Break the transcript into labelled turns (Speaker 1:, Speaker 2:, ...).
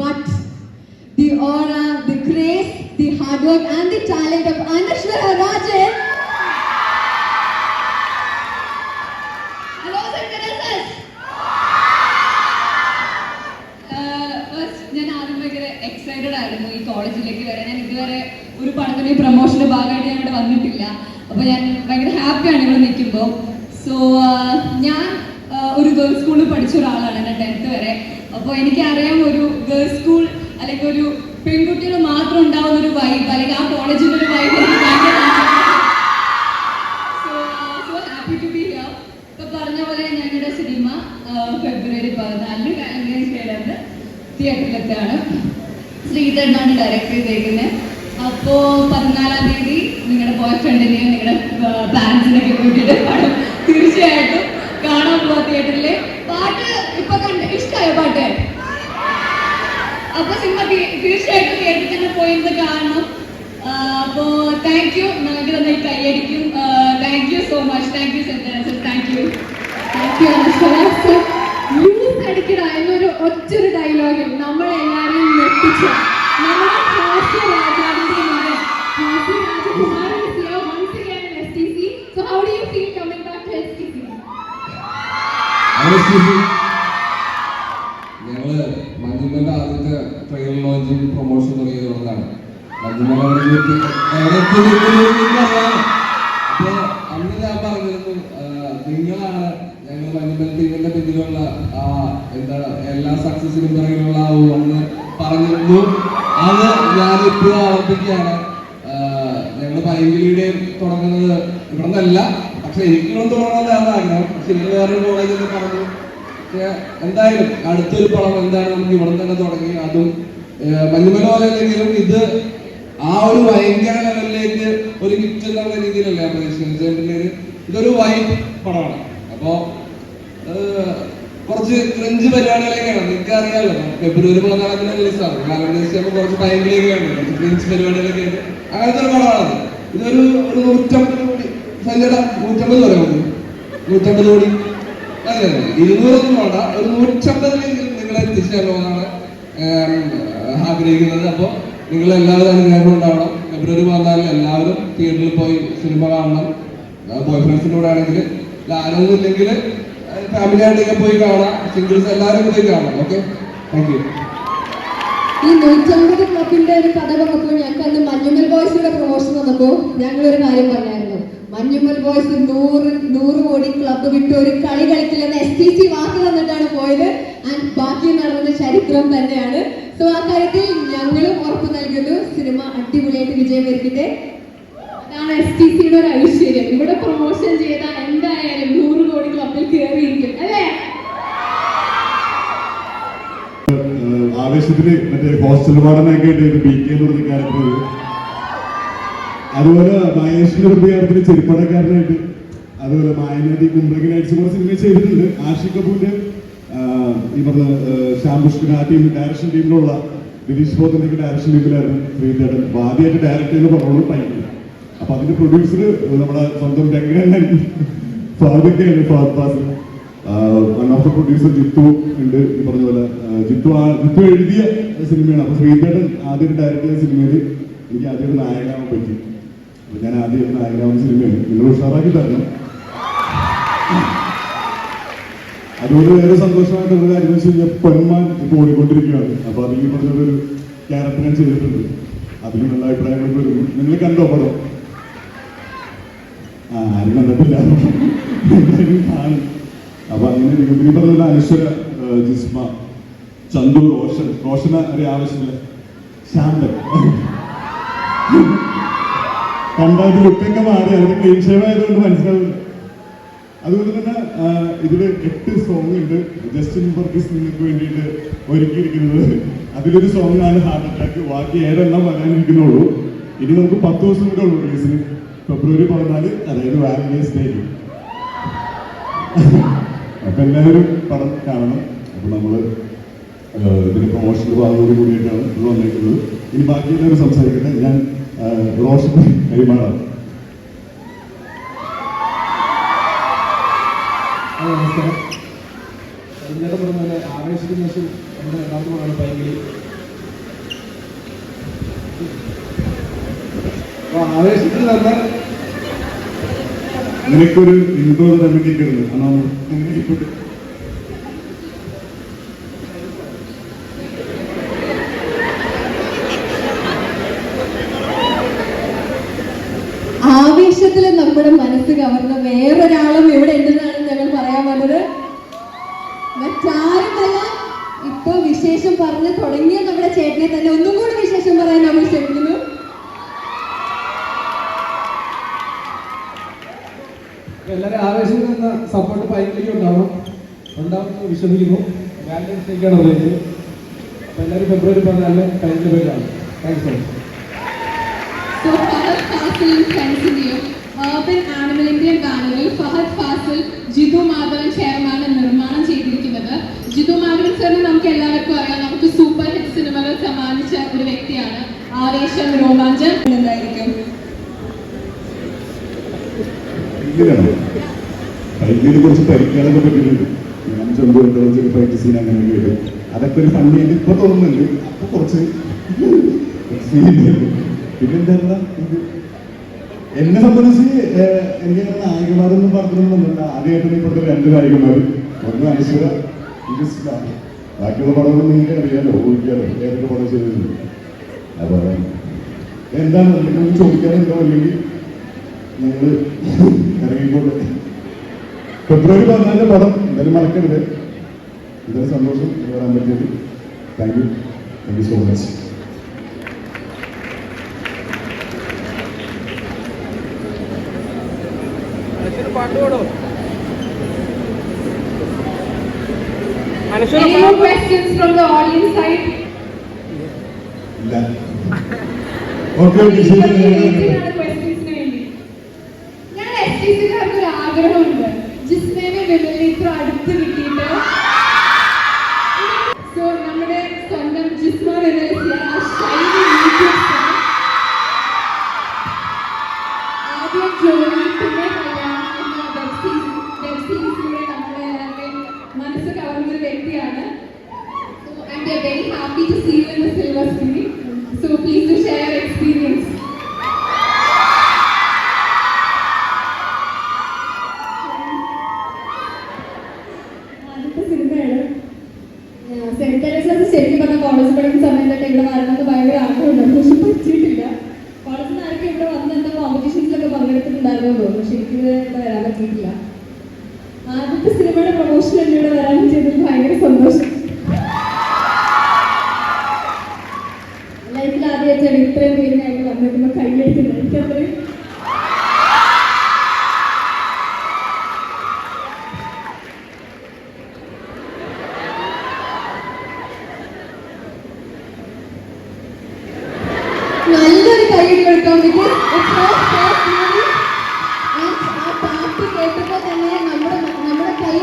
Speaker 1: but the aura, the grace, the hard work, and the talent of Anashwara Rajan. Hello, Sankaras.
Speaker 2: First ഞാൻ ആദ്യം ഭയങ്കര excited ആയിരുന്നു ഈ കോളേജിലേക്ക് വരാൻ ഞാൻ ഇതുവരെ ഒരു പടത്തിന്റെ പ്രൊമോഷന്റെ ഭാഗമായിട്ട് ഞാൻ ഇവിടെ വന്നിട്ടില്ല അപ്പോൾ ഞാൻ ഭയങ്കര ഹാപ്പിയാണ് ഇവിടെ നിൽക്കുമ്പോൾ സോ ഞാൻ ആ, ഒരു ഗേൾസ് സ്കൂളിൽ പഠിച്ച ഒരാളാണ് ഞാൻ ടെൻത്ത് വരെ. അപ്പോൾ എനിക്കറിയാം ഒരു ഗേൾസ് സ്കൂൾ അല്ലെങ്കിൽ ഒരു പെൺകുട്ടികൾ മാത്രം ഉണ്ടാവുന്ന ഒരു വൈബ് അല്ലെങ്കിൽ ആ കോളേജിന്റെ ഒരു വൈബ് ബി പറഞ്ഞ പോലെ ഞങ്ങളുടെ സിനിമ ഫെബ്രുവരി പതിനാലിന് ചെയ്തത് തിയേറ്ററിലെത്താണ് ശ്രീധരനാണ് ഡയറക്ട് ചെയ്തേക്കുന്നത് അപ്പോ പതിനാലാം തീയതി നിങ്ങളുടെ ബോയ് ഫ്രണ്ടിനെയും നിങ്ങളുടെ പാരൻസിനെയൊക്കെ കൂട്ടിയിട്ട് പടം തീർച്ചയായിട്ടും കാണാൻ പോവാ തിയേറ്ററിൽ പാട്ട് ഇപ്പൊ കണ്ട് ഇഷ്ടമായ പാട്ട്? അപ്പൊ സിനിമ തീർച്ചയായിട്ടും തിയേറ്ററിൽ തന്നെ പോയിരുന്ന് കാണണം. ആ, അപ്പോ താങ്ക് യു ഞങ്ങൾക്ക് തന്നെ കൈയടിക്കും thank you so much thank you centre thank you
Speaker 1: Anashwara. So, loose അടിക്കട എന്നൊരു ഒറ്റൊരു ഡയലോഗിൽ നമ്മളെല്ലാരെയും ഞെട്ടിച്ചു. ഹാസ്യ രാജാവിന്റെ രാജകുമാരൻ
Speaker 3: ഞങ്ങൾ മഞ്ജുമന്റെ ആദ്യത്തെ ലോഞ്ചും പ്രൊമോഷൻ തുടങ്ങിയത് കൊണ്ടാണ് എനിക്കറിയാം. അപ്പൊ അന്ന് ഞാൻ പറഞ്ഞിരുന്നു നിങ്ങളാണ് ഞങ്ങൾ മഞ്ജുമൽ ടീമിന്റെ പിന്നിലുള്ള ആ എന്താ എല്ലാ സക്സസിനും പിറകിലുള്ള ആ ഒന്ന് പറഞ്ഞിരുന്നു. അത് ഞാനിപ്പോഴും ആവർത്തിക്കുകയാണ്. ഞങ്ങൾ പൈങ്കിളിയുടെ തുടങ്ങുന്നത് ഇവിടെ നിന്നല്ല പക്ഷെ എനിക്കൊന്നും തോന്നുന്നത് അതാണ് പക്ഷെ വേറെ കോളേജിൽ പറഞ്ഞു പക്ഷെ എന്തായാലും അടുത്തൊരു പടം എന്താണ് നമുക്ക് ഇവിടെ തന്നെ തുടങ്ങി. അതും മഞ്ഞുമല ഇത് ആ ഒരു ഭയങ്കര ലെവലിലേക്ക് ഒരു ഹിറ്റ് എന്നുള്ള രീതിയിലല്ല പ്രതീക്ഷിക്കുന്നത്. ഇതൊരു വൈബ് പടമാണ്. അപ്പോ കുറച്ച് ക്രഞ്ച് പരിപാടികളൊക്കെയാണ്. നിങ്ങൾക്ക് അറിയാമല്ലോ ഫെബ്രുവരി പതിനാലാം റിലീസാണ് കാരണം കുറച്ച് ടൈമിലേക്ക് കുറച്ച് ക്രഞ്ച് പരിപാടികളൊക്കെ അങ്ങനത്തെ ഒരു പടമാണ് ഇതൊരു ഒരു നൂറ്റമ്പത് സഞ്ജയുടെ നൂറ്റമ്പത് പറയാം നമുക്ക് നൂറ്റമ്പത് കോടി. അല്ല? ഇരുന്നൂറൊന്നും വേണ്ട. ഒരു നൂറ്റമ്പതിലെങ്കിലും നിങ്ങളെ എത്തിച്ചേരണമെന്നാണ് ആഗ്രഹിക്കുന്നത്. അപ്പോൾ നിങ്ങൾ എല്ലാവരും അനുഗ്രഹം ഉണ്ടാവണം. ഫെബ്രുവരി പതിനാലിന് എല്ലാവരും തിയേറ്ററിൽ പോയി സിനിമ കാണണം. ബോയ് ഫ്രണ്ട്സിന്റെ കൂടെ ആണെങ്കിൽ ആരൊന്നും ഇല്ലെങ്കിൽ ഫാമിലി പോയി കാണാം. സിംഗിൾസ് എല്ലാവരും പോയി കാണാം. ഓക്കെ താങ്ക് യു
Speaker 1: ഈ നൂറ്റമ്പത് ക്ലബിന്റെ ഒരു കഥ പറഞ്ഞപ്പോൾ ഞങ്ങൾക്ക് അന്ന് മഞ്ഞുമൽ ബോയ്സിന്റെ പ്രൊമോഷൻ വന്നപ്പോൾ ഞങ്ങൾ ഒരു കാര്യം പറഞ്ഞായിരുന്നു. മഞ്ഞുമൽ ബോയ്സ് നൂറ് നൂറ് കോടി ക്ലബ്ബ് വിട്ട് ഒരു കളി കളിക്കില്ലെന്ന് എസ് ടി സി വാക്ക് തന്നിട്ടാണ് പോയത്. ആൻഡ് ബാക്കി നടന്ന ചരിത്രം തന്നെയാണ്. സോ ആ കാര്യത്തിൽ ഞങ്ങളും ഉറപ്പ് നൽകുന്നു. സിനിമ അടിപൊളിയായിട്ട് വിജയം വരുത്തിട്ട് അതാണ് എസ് ടി സിയുടെ ഒരു ഐശ്വര്യം. ഇവിടെ പ്രൊമോഷൻ ചെയ്ത എന്തായാലും നൂറ് കോടി ക്ലബിൽ കയറിയിരിക്കും. അല്ലേ?
Speaker 4: ആവേശത്തിൽ മറ്റേ ഹോസ്റ്റൽ വാർഡനൊക്കെ ആയിട്ട് ബി കെ എന്ന് പറഞ്ഞ ക്യാരക്ടർ അതുപോലെ മഹേഷിന്റെ പ്രതികാരത്തിന് ചെരുപ്പടക്കാരനായിട്ട് അതുപോലെ മായനാദി നൈറ്റ്സ് കുറച്ച് സിനിമ ചെയ്തിട്ടുണ്ട്. ആഷിഖ് കപൂറിന്റെ ഈ പറഞ്ഞ ശ്യാം ആ ടീം ഡയറക്ഷൻ ടീമിലുള്ള ദിലീഷ് ബോധന്റെ ഡയറക്ഷൻ ടീമിലായിരുന്നു ശ്രീധരൻ അപ്പൊ ആദ്യമായിട്ട് എന്ന് ചെയ്ത് പറഞ്ഞോളൂ പൈക്കില്ല അപ്പൊ അതിന്റെ പ്രൊഡ്യൂസർ നമ്മുടെ സ്വന്തം രംഗനായിരുന്നു ഫാദൊക്കെയാണ് ഫാദ് ഫാസ് one of the producer Jithu ഉണ്ട്. ഈ പറഞ്ഞ പോലെ ജിത്തു ആ ജിത്തു എഴുതിയ സിനിമയാണ് അപ്പൊ ശ്രീധരൻ ആദ്യം ഡയറക്ട് ചെയ്ത സിനിമയിൽ എനിക്ക് ആദ്യം നായകനാവാൻ പറ്റി. ഞാൻ ആദ്യം നായകനാവുന്ന സിനിമയിൽ നിങ്ങൾ ഉഷാറാക്കി തരണം. അതുകൊണ്ട് വേറെ സന്തോഷമായിട്ടുള്ള കാര്യം എന്ന് വെച്ച് കഴിഞ്ഞാൽ പെൺമാൻ ഇപ്പോൾ ഓടിക്കൊണ്ടിരിക്കുകയാണ്. അപ്പൊ അതിൽ പറഞ്ഞൊരു ക്യാരക്ടർ ഞാൻ ചെയ്തിട്ടുണ്ട്. അതിൽ നല്ല അഭിപ്രായങ്ങൾ വരും. നിങ്ങൾ കണ്ടോ പടം? ആ ആരും കണ്ടിട്ടില്ല. കാണും. അപ്പൊ അങ്ങനെ നിങ്ങൾ പറഞ്ഞ അനശ്വര ജിസ്മ ചന്തു റോഷൻ. റോഷന് അറിയാൻ ആവശ്യമില്ല. കണ്ടാൽ ലുക്കൊക്കെ മാറി. അതിന് ക്ലീൻ മനസ്സിലാവില്ല അതുകൊണ്ട് തന്നെ ഇതിൽ എട്ട് സോങ് ഉണ്ട്. ജസ്റ്റിൻ ബർഗീസ് നിങ്ങൾക്ക് വേണ്ടിയിട്ട് ഒരുക്കിയിരിക്കുന്നത്. അതിലൊരു സോങ് ആണ് ഹാർട്ട് അറ്റാക്ക് ബാക്കി ഏതെല്ലാം വരാനിരിക്കുന്നുള്ളൂ ഇനി നമുക്ക് പത്ത് ദിവസം കൂടെ ഉള്ളൂ റിലീസിന് ഫെബ്രുവരി പതിനാല് അതായത് വാലന്റൈൻസ് ഡേ അപ്പൊ എല്ലാവരും പടം കാണണം. അപ്പൊ നമ്മൾ ആ, ഇതിന് പ്രൊമോഷന്റെ ഭാഗത്തോട് കൂടിയിട്ടാണ് ഇത് വന്നിരിക്കുന്നത്. ഇനി ബാക്കി എല്ലാവരും സംസാരിക്കട്ടെ. ഞാൻ റോഷൻ കൈമാറാം
Speaker 5: നമസ്കാരം. ഇന്നലെ ശേഷം തന്നെ
Speaker 4: നിനക്കൊരു ഇൻഡോർ റെമിഡി
Speaker 1: കിട്ടുന്നു നമ്മുടെ മനസ്സ് കവർന്ന വേറൊരാളും ഇവിടെ ഉണ്ടെന്നാണ് ഞങ്ങൾ പറയാൻ വന്നത്. മറ്റാരുമല്ല ഇപ്പൊ വിശേഷം പറഞ്ഞ് തുടങ്ങിയ നമ്മുടെ ചേട്ടനെ തന്നെ. ഒന്നും കൂടി വിശേഷം പറയാൻ നമ്മൾ ക്ഷണിക്കുന്നു
Speaker 5: എല്ലാവരും ആവേശം നിന്ന് സപ്പോർട്ട് പൈക്കിലേക്ക് ഉണ്ടാവണം. ഉണ്ടാവുമെന്ന് വിശ്വസിക്കുന്നു. വാലന്റൈൻസ് ഡേക്കാണ് റിലീസ് അപ്പൊ എല്ലാവരും ഫെബ്രുവരി പതിനാലിന് കഴിഞ്ഞ പേരാണ്. Thanks so much
Speaker 6: animal Indian ബാനറിൽ ഫഹദ് ഫാസിൽ ജിതു മാധവൻ ചെയർമാൻ നിർമ്മാണം ചെയ്തിരിക്കുന്നത്. ജിതു മാധവൻ സാറിന് നമുക്ക് എല്ലാവർക്കും അറിയാം. നമുക്ക് സൂപ്പർ ഹിറ്റ് സിനിമകൾ സമ്മാനിച്ച ഒരു വ്യക്തിയാണ് ആവേശം രോമാഞ്ചം എന്തായിരിക്കും
Speaker 4: ഫൈറ്റിനെ കുറിച്ച് പരിക്കാനൊക്കെ പറ്റിയിട്ടുണ്ട് ഞാൻ ചെറിയ ഫൈറ്റ് സീൻ അങ്ങനെ വരും അതൊക്കെ ഒരു ഫണ്ണി ആയിട്ട് ഇപ്പൊ തോന്നുന്നുണ്ട്. അപ്പൊ കുറച്ച് ഇത്. എന്നെ സംബന്ധിച്ച് എനിക്ക് നായികമാരൊന്നും പറഞ്ഞിട്ടൊന്നുമില്ല ആദ്യമായിട്ട് ഇപ്പോഴത്തെ രണ്ട് നായികമാർ ഒന്ന് അനുസര. ബാക്കിയുള്ള പടമൊന്നും നിങ്ങൾക്ക് അറിയാലോ ഊഹിക്കാലോ ഏതൊക്കെ പടം ചെയ്തിട്ടുണ്ട്. അപ്പൊ എന്താണ് എന്തെങ്കിലും ചോദിക്കാനുണ്ടോ അല്ലെങ്കിൽ ഞങ്ങൾ ഇറങ്ങിക്കൊണ്ട് ഫെബ്രുവരി പതിനാലിന്റെ പടം എന്തായാലും മറക്കരുത്. ഇതൊരു സന്തോഷം വരാൻ പറ്റിയത്. Thank you thank you so much
Speaker 6: Any more questions from the audience side?
Speaker 4: ഇല്ല ഓക്കെ ഓക്കെ ശരി
Speaker 6: ഇതിനാണ് questions-ന് വേണ്ടി. ഞാൻ എസ് ടി സിക്കാർക്ക് ഒരു ആഗ്രഹമുണ്ട് ജിസ്മേനെ വിമലിനെ ഇത്ര അടുത്ത് കിട്ടിയിട്ട് വ്യക്തിയാണ് so I we are happy to see see you in the silver share experience please do share your experience.
Speaker 1: ആദ്യത്തെ സിനിമയാണ് സെന്റ് തെരേസസ് ശരിക്കും പറഞ്ഞ കോളേജ് പഠിക്കുന്ന സമയത്തൊക്കെ ഇവിടെ വരണമെന്ന് ഭയങ്കര കോളേജിൽ നിന്ന് ആർക്കും ഇവിടെ വന്ന് എന്താ കോമ്പറ്റീഷൻസിലൊക്കെ പങ്കെടുത്തിട്ടുണ്ടായിരുന്നു തോന്നുന്നു. ശരിക്കും ഇവിടെ വരാൻ പറ്റിയിട്ടില്ല. എടുക്കാൻ പറ്റും. പാട്ട് കേട്ടപ്പോൾ തന്നെ നമ്മുടെ നമ്മുടെ കൈ